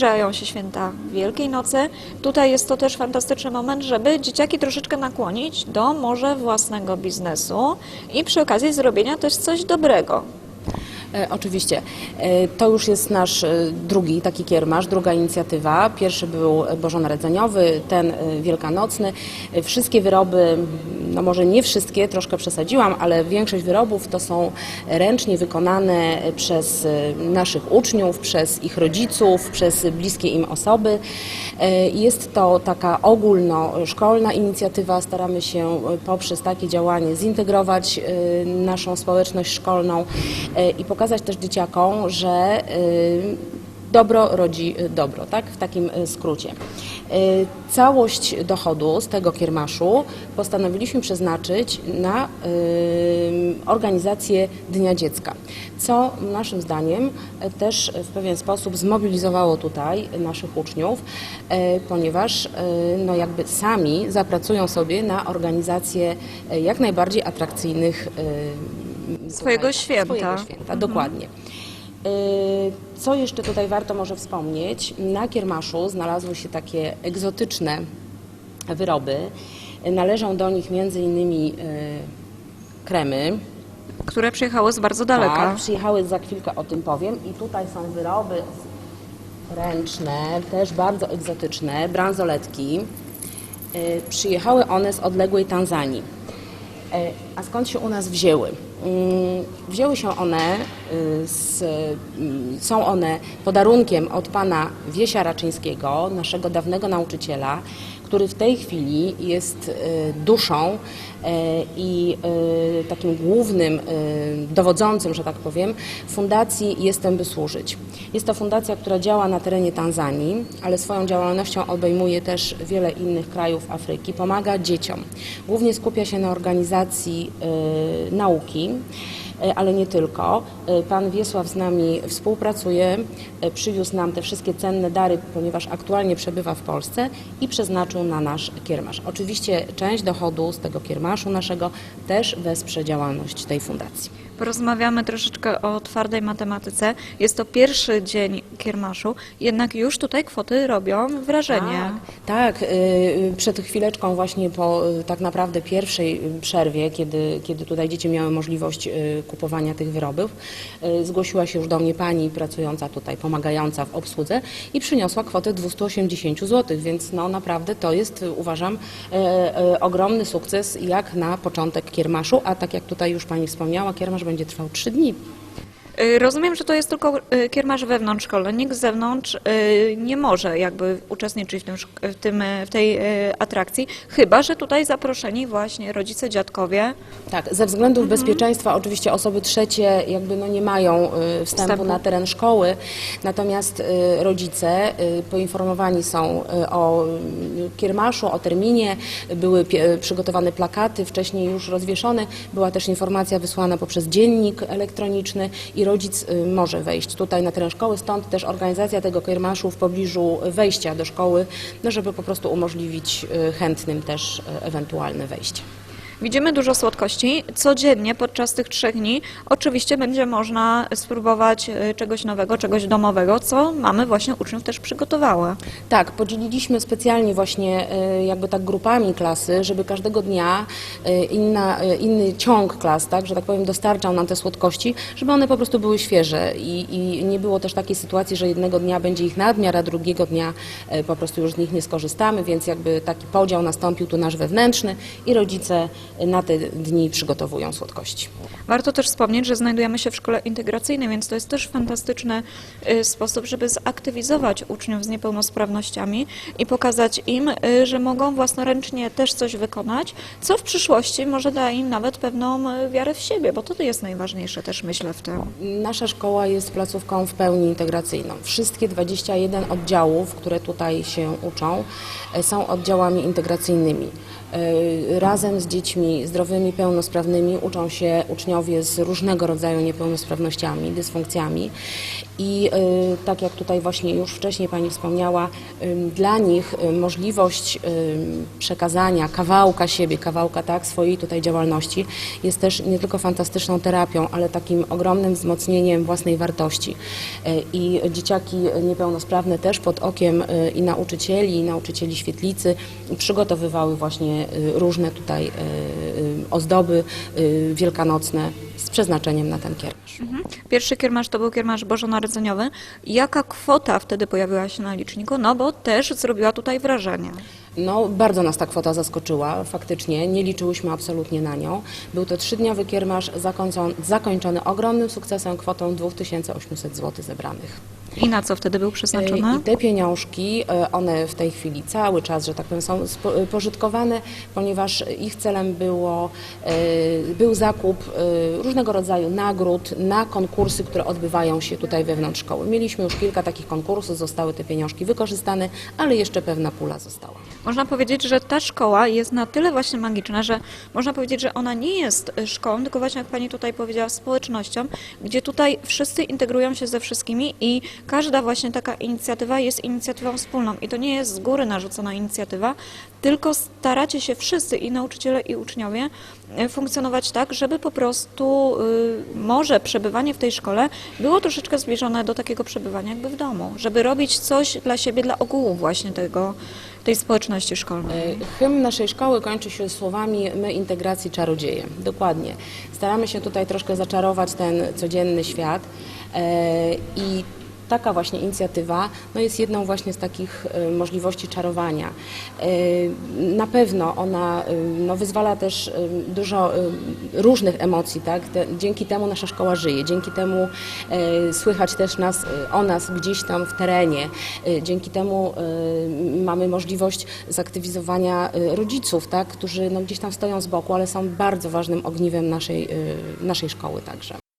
Zbliżają się święta Wielkiej Nocy. Tutaj jest to też fantastyczny moment, żeby dzieciaki troszeczkę nakłonić do może własnego biznesu i przy okazji zrobienia też coś dobrego. E, Oczywiście. E, To już jest nasz e, drugi taki kiermasz, druga inicjatywa. Pierwszy był bożonarodzeniowy, ten wielkanocny. Wszystkie wyroby, no może nie wszystkie, troszkę przesadziłam, ale większość wyrobów to są ręcznie wykonane przez naszych uczniów, przez ich rodziców, przez bliskie im osoby. Jest to taka ogólnoszkolna inicjatywa. Staramy się poprzez takie działanie zintegrować naszą społeczność szkolną i pokazać też dzieciakom, że e, dobro rodzi e, dobro, tak? W takim e, skrócie. Całość dochodu z tego kiermaszu postanowiliśmy przeznaczyć na organizację Dnia Dziecka, co naszym zdaniem e, też w pewien sposób zmobilizowało tutaj naszych uczniów, e, ponieważ e, no jakby sami zapracują sobie na organizację jak najbardziej atrakcyjnych Swojego święta. Swojego święta, dokładnie. Y, Co jeszcze tutaj warto może wspomnieć? Na kiermaszu znalazły się takie egzotyczne wyroby. Należą do nich między innymi y, kremy. Które przyjechały z bardzo daleka. Tak, przyjechały za chwilkę o tym powiem. I tutaj są wyroby ręczne, też bardzo egzotyczne, bransoletki. Y, Przyjechały one z odległej Tanzanii. E, A skąd się u nas wzięły? Mm, Wzięły się one, y, z, mm, są one podarunkiem od pana Wiesia Raczyńskiego, naszego dawnego nauczyciela, który w tej chwili jest y, duszą y, i y, takim głównym dowodzącym, że tak powiem, fundacji Jestem by służyć. Jest to fundacja, która działa na terenie Tanzanii, ale swoją działalnością obejmuje też wiele innych krajów Afryki. Pomaga dzieciom. Głównie skupia się na organizacji nauki. E, ale nie tylko. E, Pan Wiesław z nami współpracuje, e, przywiózł nam te wszystkie cenne dary, ponieważ aktualnie przebywa w Polsce i przeznaczył na nasz kiermasz. Oczywiście część dochodu z tego kiermaszu naszego też wesprze działalność tej fundacji. Porozmawiamy troszeczkę o twardej matematyce. Jest to pierwszy dzień kiermaszu, jednak już tutaj kwoty robią wrażenie. Tak, tak. y, Przed chwileczką właśnie po y, tak naprawdę pierwszej y, przerwie, kiedy, kiedy tutaj dzieci miały możliwość y, kupowania tych wyrobów, y, zgłosiła się już do mnie pani pracująca tutaj, pomagająca w obsłudze i przyniosła kwotę 280 zł, więc no naprawdę to jest y, uważam y, y, ogromny sukces jak na początek kiermaszu, a tak jak tutaj już pani wspomniała, kiermasz będzie trwał 3 dni. Y, Rozumiem, że to jest tylko y, kiermasz wewnątrz szkoły. Nikt z zewnątrz y, nie może jakby uczestniczyć w, tym, w, tym, w tej atrakcji, chyba że tutaj zaproszeni właśnie rodzice, dziadkowie. Tak, ze względów bezpieczeństwa oczywiście osoby trzecie jakby no nie mają wstępu, Wstępu. na teren szkoły, natomiast rodzice poinformowani są o y, kiermaszu, o terminie, były przygotowane plakaty, wcześniej już rozwieszone, była też informacja wysłana poprzez dziennik elektroniczny i rodzic y, może wejść tutaj na teren szkoły, stąd też organizacja tego kiermaszu w pobliżu wejścia do szkoły, no żeby po prostu umożliwić y, chętnym też y, ewentualne wejście. Widzimy dużo słodkości. Codziennie podczas tych trzech dni oczywiście będzie można spróbować y, czegoś nowego, czegoś domowego, co mamy właśnie uczniów też przygotowałe. Tak, podzieliliśmy specjalnie właśnie e, jakby tak grupami klasy, żeby każdego dnia e, inna, e, inny ciąg klas, tak, że tak powiem, dostarczał nam te słodkości, żeby one po prostu były świeże i, i nie było też takiej sytuacji, że jednego dnia będzie ich nadmiar, a drugiego dnia e, po prostu już z nich nie skorzystamy, więc jakby taki podział nastąpił tu nasz wewnętrzny i rodzice e, na te dni przygotowują słodkości. Warto też wspomnieć, że znajdujemy się w szkole integracyjnej, więc to jest też fantastyczny y, sposób, żeby zaktywizować uczniów z niepełnosprawnościami i pokazać im, y, że mogą własnoręcznie też coś wykonać, co w przyszłości może da im nawet pewną y, wiarę w siebie, bo to jest najważniejsze też myślę w tym. Nasza szkoła jest placówką w pełni integracyjną. Wszystkie 21 oddziałów, które tutaj się uczą, są oddziałami integracyjnymi. E, Razem z dziećmi zdrowymi, pełnosprawnymi uczą się uczniowie z różnego rodzaju niepełnosprawnościami, dysfunkcjami. I y, tak jak tutaj właśnie już wcześniej Pani wspomniała, dla nich y, możliwość przekazania kawałka siebie, kawałka tak, swojej tutaj działalności jest też nie tylko fantastyczną terapią, ale takim ogromnym wzmocnieniem własnej wartości. I dzieciaki niepełnosprawne też pod okiem i nauczycieli, i nauczycieli świetlicy przygotowywały właśnie y, różne tutaj y, y, ozdoby wielkanocne z przeznaczeniem na ten kiermasz. Pierwszy kiermasz to był kiermasz bożonarodzeniowy. Jaka kwota wtedy pojawiła się na liczniku? No bo też zrobiła tutaj wrażenie. No, bardzo nas ta kwota zaskoczyła, faktycznie, nie liczyłyśmy absolutnie na nią. Był to trzydniowy kiermasz zakończony, zakończony ogromnym sukcesem, kwotą 2800 zł zebranych. I na co wtedy był E, przeznaczony? I te pieniążki, e, one w tej chwili cały czas, że tak powiem, są e, pożytkowane, ponieważ ich celem było, e, był zakup różnego rodzaju nagród na konkursy, które odbywają się tutaj wewnątrz szkoły. Mieliśmy już kilka takich konkursów, zostały te pieniążki wykorzystane, ale jeszcze pewna pula została. Można powiedzieć, że ta szkoła jest na tyle właśnie magiczna, że można powiedzieć, że ona nie jest szkołą, tylko właśnie jak Pani tutaj powiedziała, społecznością, gdzie tutaj wszyscy integrują się ze wszystkimi i każda właśnie taka inicjatywa jest inicjatywą wspólną. I to nie jest z góry narzucona inicjatywa, tylko staracie się wszyscy i nauczyciele i uczniowie y, funkcjonować tak, żeby po prostu y, może przebywanie w tej szkole było troszeczkę zbliżone do takiego przebywania jakby w domu, żeby robić coś dla siebie, dla ogółu właśnie tego, tej społeczności szkolnej. E, Hymn naszej szkoły kończy się słowami My integracji czarodzieje. Dokładnie. Staramy się tutaj troszkę zaczarować ten codzienny świat e, i taka właśnie inicjatywa no jest jedną właśnie z takich e, możliwości czarowania. E, Na pewno ona e, no, wyzwala też dużo różnych emocji, tak? Dzięki temu nasza szkoła żyje, dzięki temu słychać też nas, o nas gdzieś tam w terenie, dzięki temu mamy możliwość zaktywizowania rodziców, tak? którzy no, gdzieś tam stoją z boku, ale są bardzo ważnym ogniwem naszej, naszej szkoły także.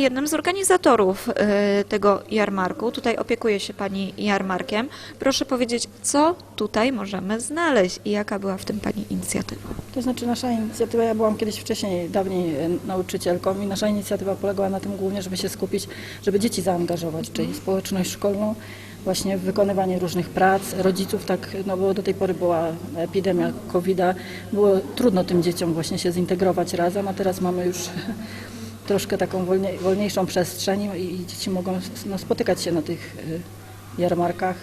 Jednym z organizatorów e, tego jarmarku. Tutaj opiekuje się Pani jarmarkiem. Proszę powiedzieć, co tutaj możemy znaleźć i jaka była w tym Pani inicjatywa? To znaczy nasza inicjatywa, ja byłam kiedyś wcześniej, dawniej e, nauczycielką i nasza inicjatywa polegała na tym głównie, żeby się skupić, żeby dzieci zaangażować, czyli społeczność szkolną właśnie w wykonywanie różnych prac, rodziców, tak, no bo do tej pory była epidemia COVID-a, było trudno tym dzieciom właśnie się zintegrować razem, a teraz mamy już troszkę taką wolniej, wolniejszą przestrzeń i, i dzieci mogą no, spotykać się na tych e, jarmarkach,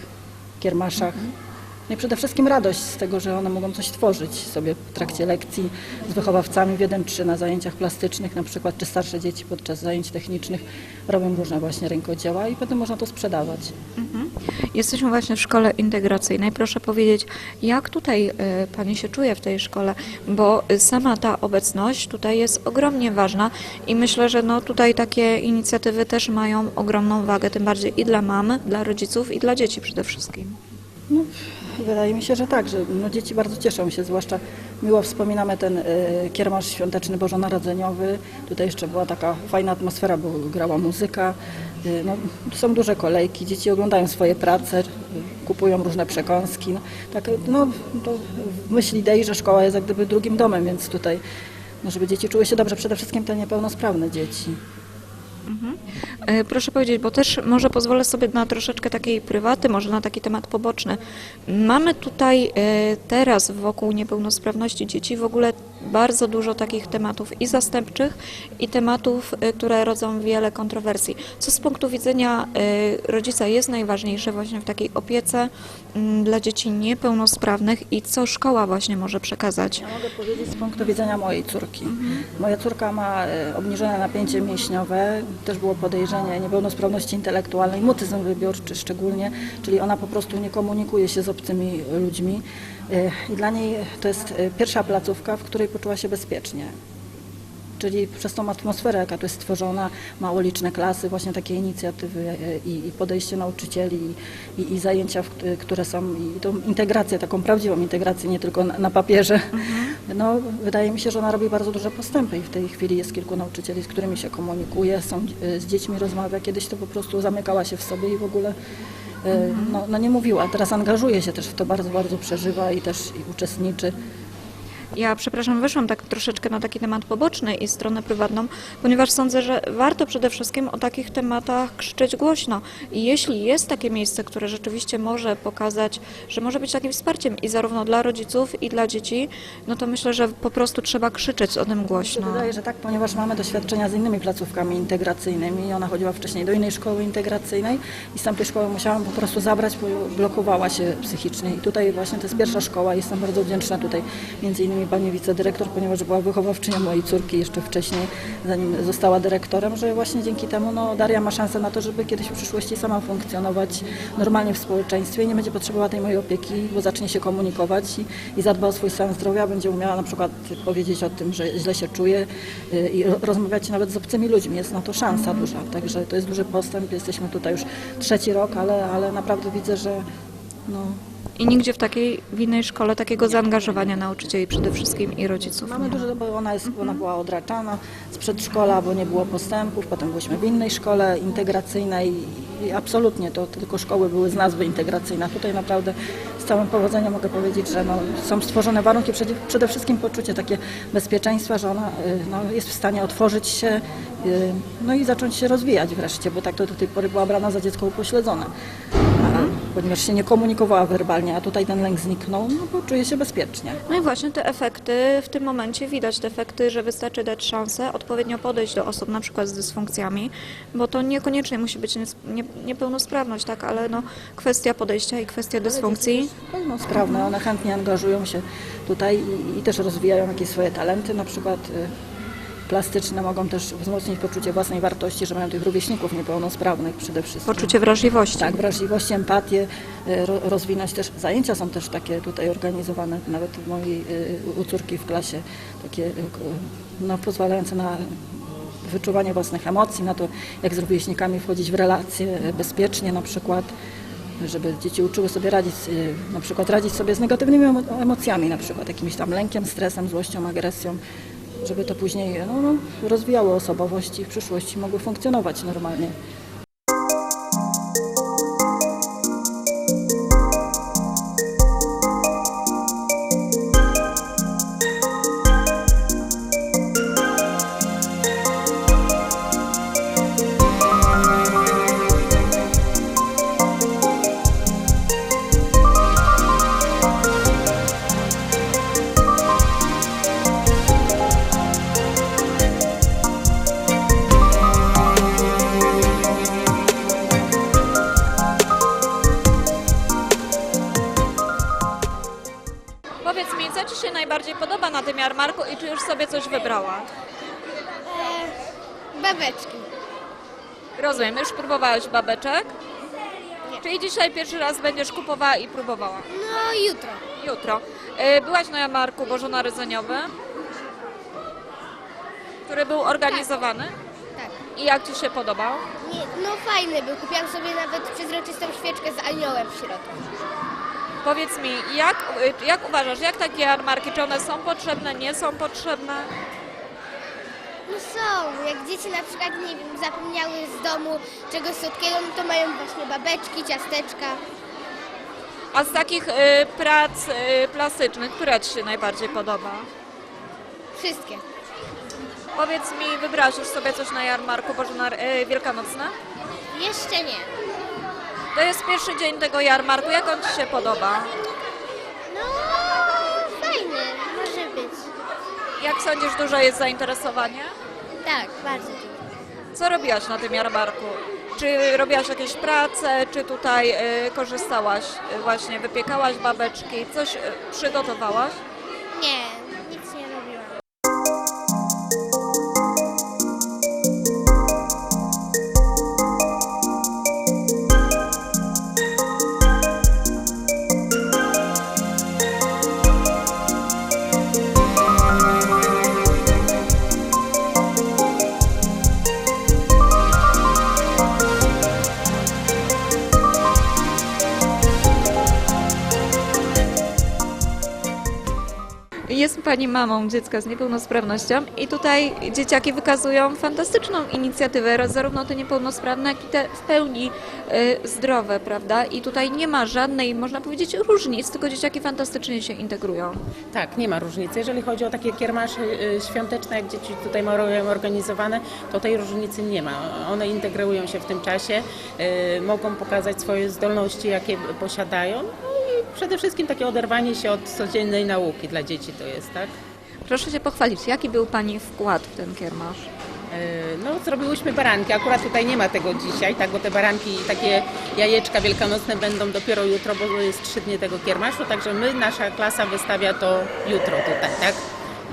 kiermaszach. No i przede wszystkim radość z tego, że one mogą coś tworzyć sobie w trakcie lekcji z wychowawcami w 1-3 na zajęciach plastycznych na przykład, czy starsze dzieci podczas zajęć technicznych robią różne właśnie rękodzieła i potem można to sprzedawać. Jesteśmy właśnie w szkole integracyjnej. Proszę powiedzieć, jak tutaj e, Pani się czuje w tej szkole, bo sama ta obecność tutaj jest ogromnie ważna i myślę, że no tutaj takie inicjatywy też mają ogromną wagę, tym bardziej i dla mamy, dla rodziców i dla dzieci przede wszystkim. No, wydaje mi się, że tak, że no, dzieci bardzo cieszą się, zwłaszcza miło wspominamy ten y, kiermasz świąteczny bożonarodzeniowy. Tutaj jeszcze była taka fajna atmosfera, bo grała muzyka. Y, no, są duże kolejki, dzieci oglądają swoje prace, y, kupują różne przekąski. No, tak, no, to w myśli idei, że szkoła jest jak gdyby drugim domem, więc tutaj, no, żeby dzieci czuły się dobrze, przede wszystkim te niepełnosprawne dzieci. E, Proszę powiedzieć, bo też może pozwolę sobie na troszeczkę takiej prywaty, może na taki temat poboczny. Mamy tutaj e, teraz wokół niepełnosprawności dzieci w ogóle bardzo dużo takich tematów i zastępczych, i tematów, y, które rodzą wiele kontrowersji. Co z punktu widzenia rodzica jest najważniejsze właśnie w takiej opiece mm, dla dzieci niepełnosprawnych i co szkoła właśnie może przekazać? Ja mogę powiedzieć z punktu widzenia mojej córki. Moja córka ma e, obniżone napięcie mięśniowe, też było podejrzenie niepełnosprawności intelektualnej, mutyzm wybiorczy szczególnie, czyli ona po prostu nie komunikuje się z obcymi ludźmi. E, I dla niej to jest e, pierwsza placówka, w której poczuła się bezpiecznie. Czyli przez tą atmosferę, jaka tu jest stworzona, mało liczne klasy, właśnie takie inicjatywy e, i, i podejście nauczycieli i, i, zajęcia, kt- które są, i tą integrację, taką prawdziwą integrację, nie tylko na, na papierze. No, wydaje mi się, że ona robi bardzo duże postępy i w tej chwili jest kilku nauczycieli, z którymi się komunikuje, są, e, z dziećmi rozmawia. Kiedyś to po prostu zamykała się w sobie i w ogóle e, no, no nie mówiła. Teraz angażuje się też w to, bardzo, bardzo przeżywa i też i uczestniczy. Ja, przepraszam, wyszłam tak troszeczkę na taki temat poboczny i stronę prywatną, ponieważ sądzę, że warto przede wszystkim o takich tematach krzyczeć głośno. I jeśli jest takie miejsce, które rzeczywiście może pokazać, że może być takim wsparciem i zarówno dla rodziców, i dla dzieci, no to myślę, że po prostu trzeba krzyczeć o tym Mi głośno. wydaje, że tak, ponieważ mamy doświadczenia z innymi placówkami integracyjnymi. Ona chodziła wcześniej do innej szkoły integracyjnej i z tamtej szkoły musiałam po prostu zabrać, bo blokowała się psychicznie. I tutaj właśnie to jest pierwsza szkoła. Jestem bardzo wdzięczna tutaj między innymi pani wicedyrektor, ponieważ była wychowawczynią mojej córki jeszcze wcześniej, zanim została dyrektorem, że właśnie dzięki temu no, Daria ma szansę na to, żeby kiedyś w przyszłości sama funkcjonować normalnie w społeczeństwie i nie będzie potrzebowała tej mojej opieki, bo zacznie się komunikować i, i zadba o swój stan zdrowia, będzie umiała na przykład powiedzieć o tym, że źle się czuje y, i ro- rozmawiać nawet z obcymi ludźmi. Jest na to szansa duża, także to jest duży postęp. Jesteśmy tutaj już trzeci rok, ale, ale naprawdę widzę, że no, I nigdzie w takiej, w innej szkole takiego zaangażowania nauczycieli przede wszystkim i rodziców. Mamy nie dużo, bo ona, jest, ona była odraczana z przedszkola, bo nie było postępów, potem byliśmy w innej szkole integracyjnej i absolutnie to tylko szkoły były z nazwy integracyjna. Tutaj naprawdę z całym powodzeniem mogę powiedzieć, że no, są stworzone warunki, przede, przede wszystkim poczucie takie bezpieczeństwa, że ona y, no, jest w stanie otworzyć się y, no i zacząć się rozwijać wreszcie, bo tak to do tej pory była brana za dziecko upośledzone. Ponieważ się nie komunikowała werbalnie, a tutaj ten lęk zniknął, no bo czuje się bezpiecznie. No i właśnie te efekty w tym momencie widać, te efekty, że wystarczy dać szansę, odpowiednio podejść do osób na przykład z dysfunkcjami, bo to niekoniecznie musi być niepełnosprawność, tak, ale no, kwestia podejścia i kwestia dysfunkcji. pełnosprawne, one chętnie angażują się tutaj i, i też rozwijają jakieś swoje talenty, na przykład y, plastyczne mogą też wzmocnić poczucie własnej wartości, że mają tych rówieśników niepełnosprawnych przede wszystkim. Poczucie wrażliwości. Tak, wrażliwość, empatię ro, rozwinąć też. Zajęcia są też takie tutaj organizowane, nawet w mojej y, u córki w klasie, takie k- no, pozwalające na wyczuwanie własnych emocji, na to, jak z rówieśnikami wchodzić w relacje bezpiecznie na przykład żeby dzieci uczyły sobie radzić, na przykład radzić sobie z negatywnymi emo- emocjami, na przykład jakimś tam lękiem, stresem, złością, agresją, żeby to później no, rozwijało osobowość i w przyszłości mogły funkcjonować normalnie. Wybrała? Babeczki. Rozumiem, już próbowałeś babeczek? Czyli dzisiaj pierwszy raz będziesz kupowała i próbowała? No jutro. Jutro. Y, Byłaś na jarmarku bożonarodzeniowym, który był organizowany. Tak. I jak Ci się podobał? Nie, no fajny był. Kupiłam sobie nawet przezroczystą świeczkę z aniołem w środku. Powiedz mi, jak, y, jak uważasz, jak takie jarmarki, czy one są potrzebne, nie są potrzebne? No są. Jak dzieci na przykład, nie wiem, zapomniały z domu czegoś słodkiego, no to mają właśnie babeczki, ciasteczka. A z takich y, prac y, plastycznych, która Ci się najbardziej podoba? Wszystkie. Powiedz mi, wybrałaś już sobie coś na jarmarku bożonar- y, wielkanocne? Jeszcze nie. To jest pierwszy dzień tego jarmarku, jak on Ci się podoba? No fajny, może być. Jak sądzisz, duże jest zainteresowanie? Tak, bardzo dużo. Co robiłaś na tym jarmarku? Czy robiłaś jakieś prace, czy tutaj y, korzystałaś, y, właśnie wypiekałaś babeczki, coś y, przygotowałaś? Nie, Pani mamą dziecka z niepełnosprawnością i tutaj dzieciaki wykazują fantastyczną inicjatywę, zarówno te niepełnosprawne, jak i te w pełni y, zdrowe, prawda? I tutaj nie ma żadnej, można powiedzieć, różnic, tylko dzieciaki fantastycznie się integrują. Tak, nie ma różnicy. Jeżeli chodzi o takie kiermasze y, świąteczne, jak dzieci tutaj mają organizowane, to tej różnicy nie ma. One integrują się w tym czasie, y, mogą pokazać swoje zdolności, jakie posiadają. Przede wszystkim takie oderwanie się od codziennej nauki dla dzieci to jest, tak? Proszę się pochwalić, jaki był Pani wkład w ten kiermasz? Y, No, zrobiłyśmy baranki. Akurat tutaj nie ma tego dzisiaj, tak, bo te baranki i takie jajeczka wielkanocne będą dopiero jutro, bo jest trzy dni tego kiermaszu, także my, nasza klasa wystawia to jutro tutaj, tak?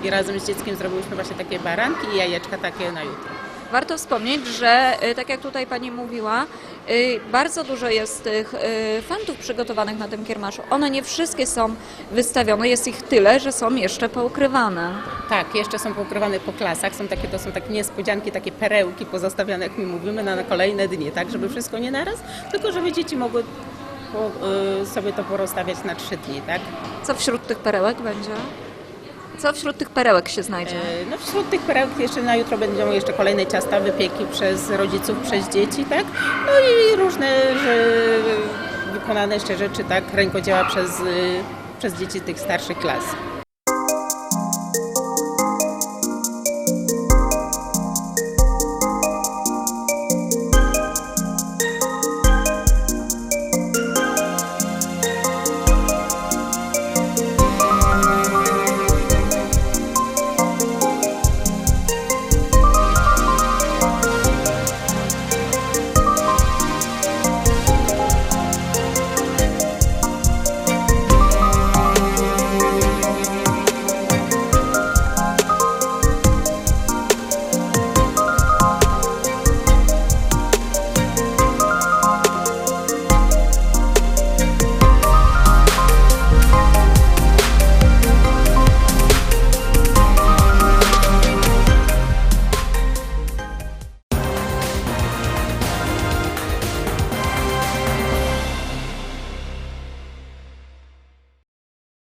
I razem z dzieckiem zrobiłyśmy właśnie takie baranki i jajeczka takie na jutro. Warto wspomnieć, że y, tak jak tutaj Pani mówiła, y, bardzo dużo jest tych y, fantów przygotowanych na tym kiermaszu. One nie wszystkie są wystawione, jest ich tyle, że są jeszcze poukrywane. Tak, jeszcze są pokrywane po klasach, są takie, to są takie niespodzianki, takie perełki pozostawiane, jak my mówimy, na kolejne dni, tak, żeby wszystko nie naraz, tylko żeby dzieci mogły po, y, sobie to porozstawiać na trzy dni, tak? Co wśród tych perełek będzie? Co wśród tych perełek się znajdzie? E, No wśród tych perełek jeszcze na jutro będą jeszcze kolejne ciasta, wypieki przez rodziców, przez dzieci, tak? No i różne wykonane jeszcze rzeczy, tak? Rękodzieła przez, y, przez dzieci tych starszych klas.